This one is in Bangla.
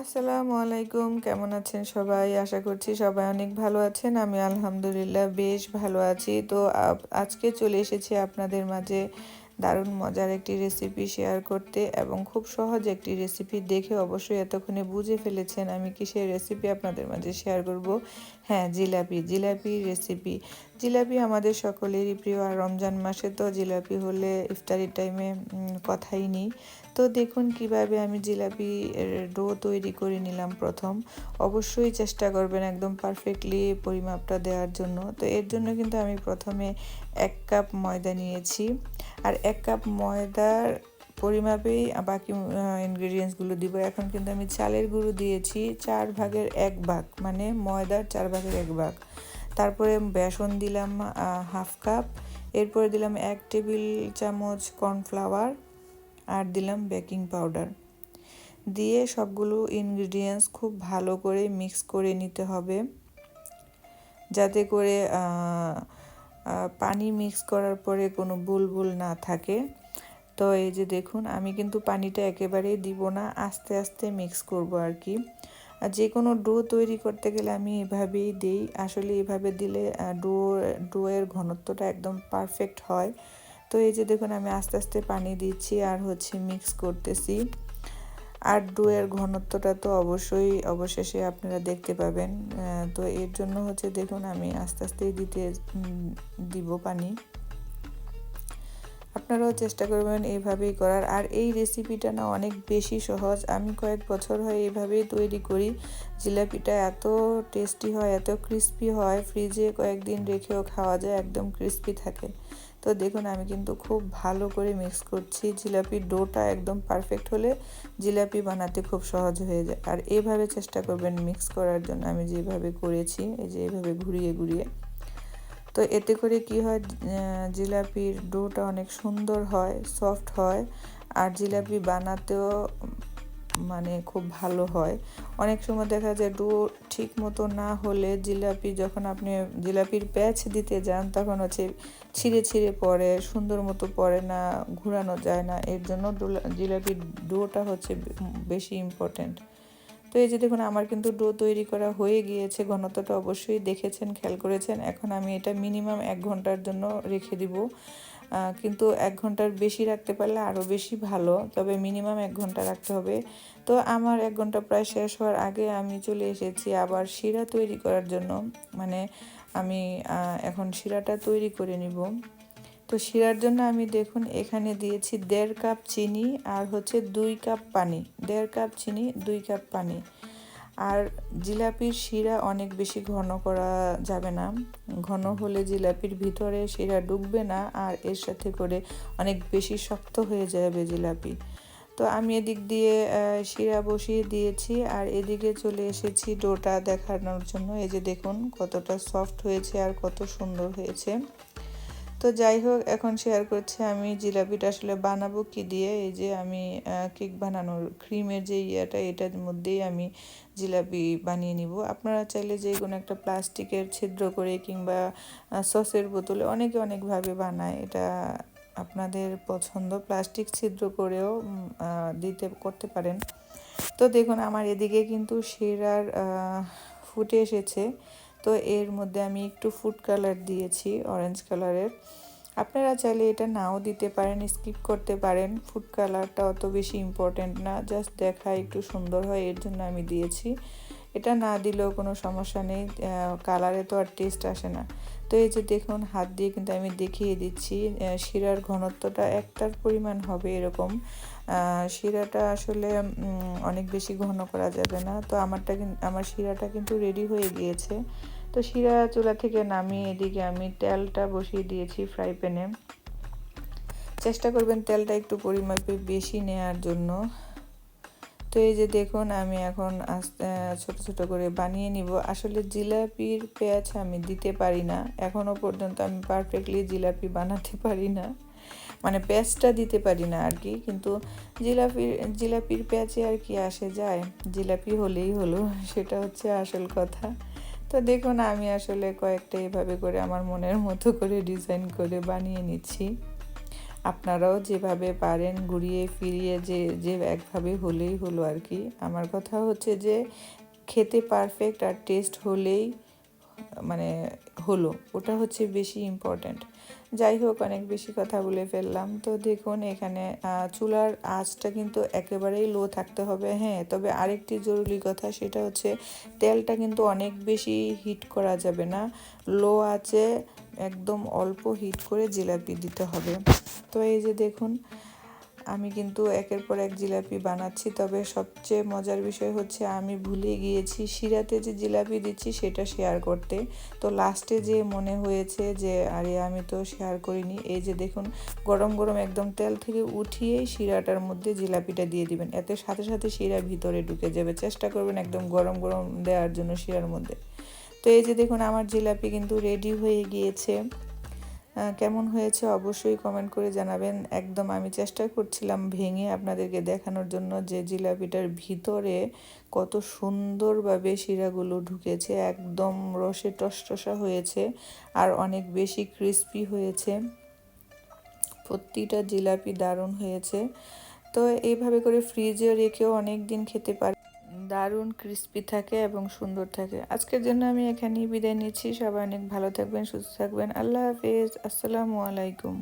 আসসালামু আলাইকুম, কেমন আছেন সবাই? আশা করছি সবাই অনেক ভালো আছেন। আমি আলহামদুলিল্লাহ বেশ ভালো আছি। তো আজকে চলে এসেছি আপনাদের মাঝে দারুণ মজার একটি রেসিপি শেয়ার করতে এবং খুব সহজ একটি রেসিপি দেখে অবশ্যই এতক্ষণে বুঝে ফেলেছেন আমি কিসের রেসিপি আপনাদের মাঝে শেয়ার করব। হ্যাঁ জিলাপি জিলাপি রেসিপি জিলাপি আমাদের সকলেরই প্রিয়, আর রমজান মাসে তো জিলাপি হলে ইফতারির টাইমে কথাই নেই। তো দেখুন কীভাবে আমি জিলাপি ডো তৈরি করে নিলাম প্রথম। অবশ্যই চেষ্টা করবেন একদম পারফেক্টলি পরিমাপটা দেওয়ার জন্য। তো এর জন্য কিন্তু আমি প্রথমে এক কাপ ময়দা নিয়েছি। আর এক কাপ ময়দার পরিমাপেই বাকি ইনগ্রিডিয়েন্টসগুলো দিব। এখন কিন্তু আমি চালের গুঁড়ো দিয়েছি, চার ভাগের এক ভাগ। মানে ময়দার চার ভাগের এক ভাগ। তারপরে বেসন দিলাম হাফ কাপ। এরপরে দিলাম এক টেবিল চামচ কর্নফ্লাওয়ার আর দিলাম বেকিং পাউডার। দিয়ে সবগুলো ইনগ্রিডিয়েন্টস খুব ভালো করে মিক্স করে নিতে হবে। যাতে করে পানি মিক্স করার পরে কোনো বুলবুল না থাকে। তো এই যে দেখুন, আমি কিন্তু পানিটা একেবারেই দিব না, আস্তে আস্তে মিক্স করব আর কি। আর যে কোনো ডো তৈরি করতে গেলে আমি এভাবেই দিই। আসলে এভাবে দিলে ডো, ডোয়ের ঘনত্বটা একদম পারফেক্ট হয়। তো এই যে দেখুন, আমি আস্তে আস্তে পানি দিচ্ছি আর হচ্ছে মিক্স করতেছি। আর ডোয়ের ঘনত্বটা তো অবশ্যই, অবশেষে আপনারা দেখতে পাবেন। তো এর জন্য হচ্ছে দেখুন, আমি আস্তে আস্তেই দিতে দিব পানি। আপনারাও চেষ্টা করবেন এইভাবেই করার। আর এই রেসিপিটা না অনেক বেশি সহজ। আমি কয়েক বছর হয় এইভাবেই তৈরি করি। জিলাপিটা এত টেস্টি হয়, এত ক্রিস্পি হয় ফ্রিজে কয়েকদিন রেখেও খাওয়া যায়, একদম ক্রিস্পি থাকে। তো দেখুন, আমি কিন্তু খুব ভালো করে মিক্স করছি। জিলাপির ডোটা একদম পারফেক্ট হলে জিলাপি বানাতে খুব সহজ হয়ে যায়। আর এভাবে চেষ্টা করবেন মিক্স করার জন্য। আমি যেভাবে করেছি, এই যে এইভাবে ঘুরিয়ে ঘুরিয়ে। তো এতে করে কি হয় জিলাপির ডোটা অনেক সুন্দর হয়, সফট হয়, আর জিলাপি বানাতেও মানে খুব ভালো হয়। অনেক সময় দেখা যায় ডো ঠিক মতো না হলে জিলাপি যখন আপনি জিলাপির প্যাচ দিতে যান, তখন হচ্ছে ছিঁড়ে ছিঁড়ে পড়ে, সুন্দর মতো পড়ে না, ঘুরানো যায় না। এর জন্য জিলাপির ডোটা হচ্ছে বেশি ইম্পর্টেন্ট তো এই যে দেখুন, আমার কিন্তু ডো তৈরি করা হয়ে গিয়েছে। ঘনত্বটা অবশ্যই দেখেছেন, খেয়াল করেছেন। এখন আমি এটা মিনিমাম এক ঘণ্টার জন্য রেখে দিব। কিন্তু এক ঘণ্টার বেশি রাখতে পারলে আরও বেশি ভালো, তবে মিনিমাম এক ঘণ্টা রাখতে হবে। তো আমার এক ঘণ্টা প্রায় শেষ হওয়ার আগে আমি চলে এসেছি আবার শিরা তৈরি করার জন্য। মানে আমি এখন শিরাটা তৈরি করে নিব। তো শিরার জন্য আমি দেখুন এখানে দিয়েছি দেড় কাপ চিনি আর হচ্ছে দুই কাপ পানি। দেড় কাপ চিনি, দুই কাপ পানি। আর জিলাপির শিরা অনেক বেশি ঘন করা যাবে না। ঘন হলে জিলাপির ভিতরে শিরা ডুববে না আর এর সাথে করে অনেক বেশি শক্ত হয়ে যাবে জিলাপি। তো আমি এদিক দিয়ে শিরা বসিয়ে দিয়েছি আর এদিকে চলে এসেছি ডোটা দেখানোর জন্য। এই যে দেখুন কতটা সফট হয়েছে আর কত সুন্দর হয়েছে। তো যাই হোক, এখন শেয়ার করছি আমি জিলাপিটা আসলে বানাবো কি দিয়ে। এই যে আমি কেক বানানোর ক্রিমের যে ইয়েটা, এটার মধ্যেই আমি জিলাপি বানিয়ে নিব। আপনারা চাইলে যে কোনো একটা প্লাস্টিকের ছিদ্র করে কিংবা সসের বোতলে অনেকে অনেকভাবে বানায়। এটা আপনাদের পছন্দ। প্লাস্টিক ছিদ্র করেও দিতে, করতে পারেন। তো দেখুন, আমার এদিকে কিন্তু শিরার ফুটে এসেছে। তো এর মধ্যে আমি একটু ফুড কালার দিয়েছি অরেঞ্জ কালারের আপনারা চাইলে এটা নাও দিতে পারেন স্কিপ করতে পারেন। ফুড কালারটা অত বেশি ইম্পর্টেন্ট না জাস্ট দেখা একটু সুন্দর হয়, এর জন্য আমি দিয়েছি। এটা না দিলেও কোনো সমস্যা নেই কালারে তো আর টেস্ট আসে না। তো এই যে দেখুন, হাত দিয়ে কিন্তু আমি দেখিয়ে দিচ্ছি শিরার ঘনত্বটা একটার পরিমাণ হবে এরকম। শিরাটা আসলে অনেক বেশি ঘন করা যাবে না। তো আমারটা আমার শিরাটা কিন্তু রেডি হয়ে গিয়েছে। তো শিরা চুলা থেকে নামিয়ে এদিকে আমি তেলটা বসিয়ে দিয়েছি ফ্রাই প্যানে চেষ্টা করবেন তেলটা একটু পরিমাপে বেশি নেওয়ার জন্য। তো এই যে দেখুন, আমি এখন আস্তে, ছোট ছোট করে বানিয়ে নিব। আসলে জিলাপির পেঁয়াজ আমি দিতে পারি না। এখনও পর্যন্ত আমি পারফেক্টলি জিলাপি বানাতে পারি না। মানে পেঁয়াজটা দিতে পারি না আর কি, কিন্তু জিলাপির জিলাপির পেঁয়াজে আর কি আসে যায়। জিলাপি হলেই হলো, সেটা হচ্ছে আসল কথা। তো দেখুন, আমি আসলে কয়েকটা এভাবে করে আমার মনের মতো করে ডিজাইন করে বানিয়ে নিচ্ছি। আপনারাও যেভাবে পারেন ঘুরিয়ে ফিরিয়ে যে যে একভাবে হলেই হলো আর কি। আমার কথা হচ্ছে যে, খেতে পারফেক্ট আর টেস্ট হলেই মানে হলো। ওটা হচ্ছে বেশি ইম্পর্ট্যান্ট যাই হোক, অনেক বেশি কথা বলে ফেললাম। তো দেখুন, এখানে চুলার আঁচটা কিন্তু একেবারেই লো থাকতে হবে। হ্যাঁ তবে আরেকটি জরুরি কথা সেটা হচ্ছে, তেলটা কিন্তু অনেক বেশি হিট করা যাবে না। লো আছে একদম অল্প হিট করে জিলাপি দিতে হবে। তো এই যে দেখুন, আমি কিন্তু একের পর এক জিলাপি বানাচ্ছি, তবে সবচেয়ে মজার বিষয় হচ্ছে আমি ভুলে গিয়েছি, শিরাতে যে জিলাপি দিচ্ছি সেটা শেয়ার করতে। তো লাস্টে যে মনে হয়েছে যে, আরে আমি তো শেয়ার করিনি, এই যে দেখুন, গরম গরম একদম তেল থেকে উঠিয়েই শিরাটার মধ্যে জিলাপিটা দিয়ে দিবেন। এতে সাথে সাথে শিরা ভিতরে ঢুকে যাবে। চেষ্টা করবেন একদম গরম গরম দেওয়ার জন্য শিরার মধ্যে। তো এই যে দেখুন, আমার জিলাপি কিন্তু রেডি হয়ে গিয়েছে। কেমন হয়েছে অবশ্যই কমেন্ট করে জানাবেন। একদম আমি চেষ্টা করছিলাম ভেঙে আপনাদেরকে দেখানোর জন্য যে জিলাপিটার ভিতরে কত সুন্দরভাবে শিরাগুলো ঢুকেছে, একদম রসে টসটসা হয়েছে আর অনেক বেশি ক্রিস্পি হয়েছে। প্রতিটা জিলাপি দারুণ হয়েছে। তো এইভাবে করে ফ্রিজে রেখেও অনেক দিন খেতে পারে দারুণ ক্রিস্পি থাকে এবং সুন্দর থাকে। আজকের জন্য আমি এখানেই বিদায় নিচ্ছি। সবাই অনেক ভালো থাকবেন, সুস্থ থাকবেন। আল্লাহ হাফিজ। আসসালামু আলাইকুম।